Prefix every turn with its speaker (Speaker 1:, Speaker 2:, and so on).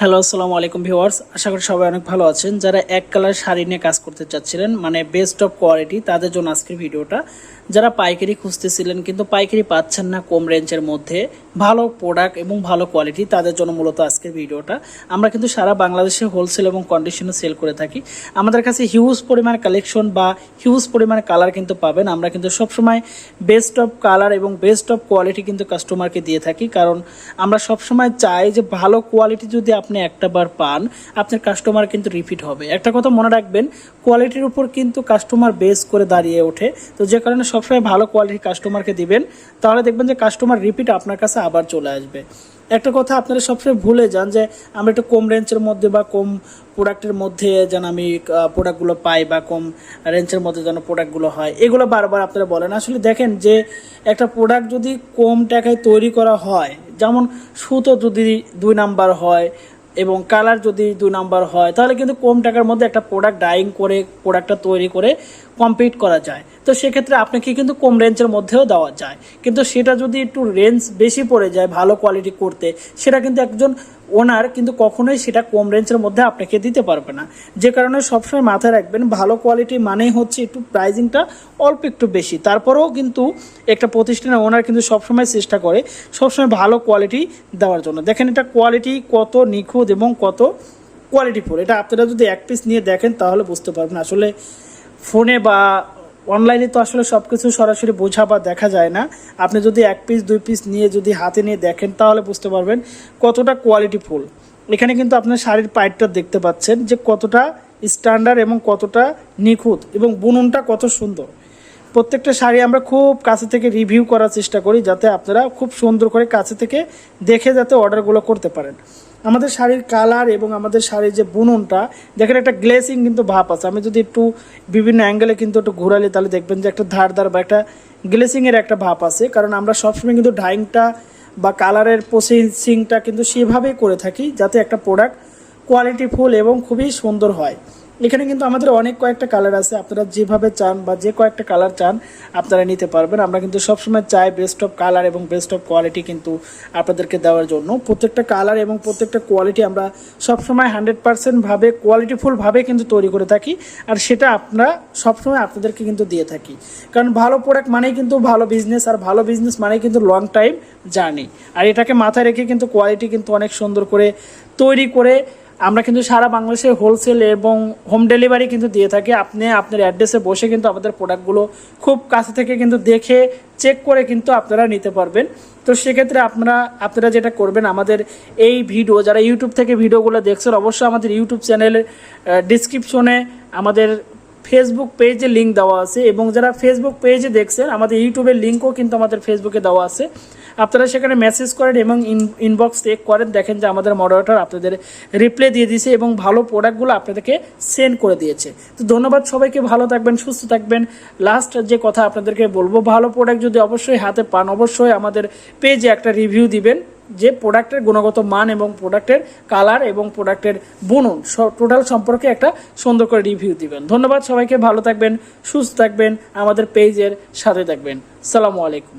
Speaker 1: Hello আসসালামু আলাইকুম viewers আশা করি সবাই অনেক ভালো আছেন। যারা এক কালার শাড়ি নিয়ে কাজ করতে চাচ্ছিলেন মানে বেস্ট অফ কোয়ালিটি তাদের জন্য আজকের ভিডিওটা। যারা পাইকারি খুঁজতেছিলেন, কিন্তু পাইকারি পাচ্ছেন না কম রেঞ্জের মধ্যে, ভালো প্রোডাক্ট এবং ভালো কোয়ালিটি তাদের জন্য মূলত আজকের ভিডিওটা। আমরা কিন্তু সারা বাংলাদেশে হোলসেল এবং কন্ডিশনে সেল করে থাকি। আমাদের কাছে হিউজ পরিমাণ কালেকশন বা হিউজ পরিমাণ কালার কিন্তু পাবেন। আমরা কিন্তু সবসময় বেস্ট অফ কালার এবং বেস্ট অফ কোয়ালিটি কিন্তু কাস্টমারকে দিয়ে থাকি। কারণ আমরা সবসময় চাই যে ভালো কোয়ালিটি যদি আপনি একটা বার পান, আপনার কাস্টমার কিন্তু রিপিট হবে। একটা কথা মনে রাখবেন কোয়ালিটির উপর কিন্তু কাস্টমার বেস করে দাঁড়িয়ে ওঠে। তো যে কারণে সবসময় ভালো কোয়ালিটির কাস্টমারকে দিবেন, তাহলে দেখবেন যে কাস্টমার রিপিট আপনার কাছে আবার চলে আসবে। একটা কথা আপনারা সবসময় ভুলে যান যে, আমরা একটু কম রেঞ্জের মধ্যে বা কম প্রোডাক্টের মধ্যে যেন আমি প্রোডাক্টগুলো পাই বা কম রেঞ্জের মধ্যে যেন প্রোডাক্টগুলো হয়, এগুলো বারবার আপনারা বলেন। আসলে দেখেন যে, একটা প্রোডাক্ট যদি কম টাকায় তৈরি করা হয়, যেমন সুতো যদি দুই নাম্বার হয় এবং কালার যদি দুই নাম্বার হয়, তাহলে কিন্তু কম টাকার মধ্যে একটা প্রোডাক্ট ডাইং করে প্রোডাক্টটা তৈরি করে কমপ্লিট করা যায়। তো সেক্ষেত্রে আপনাকে কিন্তু কম রেঞ্জের মধ্যেও দেওয়া যায়। কিন্তু সেটা যদি একটু রেঞ্জ বেশি পড়ে যায় ভালো কোয়ালিটি করতে, সেটা কিন্তু একজন ওনার কিন্তু কখনোই সেটা কম রেঞ্জের মধ্যে আপনাকে দিতে পারবে না। যে কারণে সবসময় মাথায় রাখবেন, ভালো কোয়ালিটি মানেই হচ্ছে একটু প্রাইজিংটা অল্প একটু বেশি। তারপরেও কিন্তু একটা প্রতিষ্ঠানের ওনার কিন্তু সবসময় চেষ্টা করে সবসময় ভালো কোয়ালিটি দেওয়ার জন্য। দেখেন এটা কোয়ালিটি কত নিখুঁত এবং কত কোয়ালিটিফুল এটা আপনারা যদি এক পিস নিয়ে দেখেন তাহলে বুঝতে পারবেন আসলে ফোনে বা অনলাইনে তো আসলে সব কিছু সরাসরি বোঝা বা দেখা যায় না। আপনি যদি এক পিস দুই পিস নিয়ে যদি হাতে নিয়ে দেখেন, তাহলে বুঝতে পারবেন কতটা কোয়ালিটি ফুল এখানে কিন্তু আপনার শাড়ির পাইটটা দেখতে পাচ্ছেন যে কতটা স্ট্যান্ডার্ড এবং কতটা নিখুঁত এবং বুননটা কত সুন্দর। প্রত্যেকটা শাড়ি আমরা খুব কাছে থেকে রিভিউ করার চেষ্টা করি যাতে আপনারা খুব সুন্দর করে কাছে থেকে দেখে যাতে অর্ডারগুলো করতে পারেন। আমাদের শাড়ির কালার এবং আমাদের শাড়ির যে বুননটা, দেখেন একটা গ্লেসিং কিন্তু ভাব আছে। আমি যদি একটু বিভিন্ন অ্যাঙ্গেলে কিন্তু একটু ঘোরালি, তাহলে দেখবেন যে একটা ধার ধার বা একটা গ্লেসিংয়ের একটা ভাব আছে। কারণ আমরা সবসময় কিন্তু ড্রাইংটা বা কালারের প্রসেসিংটা কিন্তু সেভাবেই করে থাকি, যাতে একটা প্রোডাক্ট কোয়ালিটিফুল এবং খুবই সুন্দর হয়। এখানে কিন্তু আমাদের অনেক কয়েকটা কালার আছে। আপনারা যেভাবে চান বা যে কয়েকটা কালার চান, আপনারা নিতে পারবেন। আমরা কিন্তু সবসময় চাই বেস্ট অফ কালার এবং বেস্ট অফ কোয়ালিটি কিন্তু আপনাদেরকে দেওয়ার জন্য। প্রত্যেকটা কালার এবং প্রত্যেকটা কোয়ালিটি আমরা সবসময় হান্ড্রেড পার্সেন্টভাবে কোয়ালিটিফুলভাবে কিন্তু তৈরি করে থাকি। আর সেটা আমরা সবসময় আপনাদেরকে কিন্তু দিয়ে থাকি। কারণ ভালো প্রোডাক্ট মানেই কিন্তু ভালো বিজনেস আর ভালো বিজনেস মানেই কিন্তু লং টাইম জার্নি আর এটাকে মাথায় রেখে কিন্তু কোয়ালিটি কিন্তু অনেক সুন্দর করে তৈরি করে আমরা কিন্তু সারা বাংলাদেশে হোলসেল এবং হোম ডেলিভারি কিন্তু দিয়ে থাকি। আপনি আপনার অ্যাড্রেসে বসে কিন্তু আমাদের প্রোডাক্টগুলো খুব কাছে থেকে কিন্তু দেখে চেক করে কিন্তু আপনারা নিতে পারবেন। তো সেক্ষেত্রে আপনারা আপনারা যেটা করবেন, আমাদের এই ভিডিও যারা ইউটিউব থেকে ভিডিওগুলো দেখছেন, অবশ্যই আমাদের ইউটিউব চ্যানেলের ডিসক্রিপশনে আমাদের ফেসবুক পেজে লিঙ্ক দেওয়া আছে এবং যারা ফেসবুক পেজে দেখছেন, আমাদের ইউটিউবের লিঙ্কও কিন্তু আমাদের ফেসবুকে দেওয়া আছে। আপনারা সেখানে মেসেজ করেন এবং ইনবক্স চেক করেন, দেখেন যে আমাদের মডারেটর আপনাদের রিপ্লাই দিয়ে দিয়েছে এবং ভালো প্রোডাক্টগুলো আপনাদেরকে সেন্ড করে দিয়েছে। তো ধন্যবাদ সবাইকে, ভালো থাকবেন, সুস্থ থাকবেন। লাস্ট যে কথা আপনাদেরকে বলব, ভালো প্রোডাক্ট যদি অবশ্যই হাতে পান, অবশ্যই আমাদের পেজে একটা রিভিউ দিবেন যে প্রোডাক্টের গুণগত মান এবং প্রোডাক্টের কালার এবং প্রোডাক্টের বুনন টোটাল সম্পর্কে একটা সুন্দর করে রিভিউ দিবেন। ধন্যবাদ সবাইকে, ভালো থাকবেন, সুস্থ থাকবেন, আমাদের পেজের সাথে থাকবেন। সালামু আলাইকুম।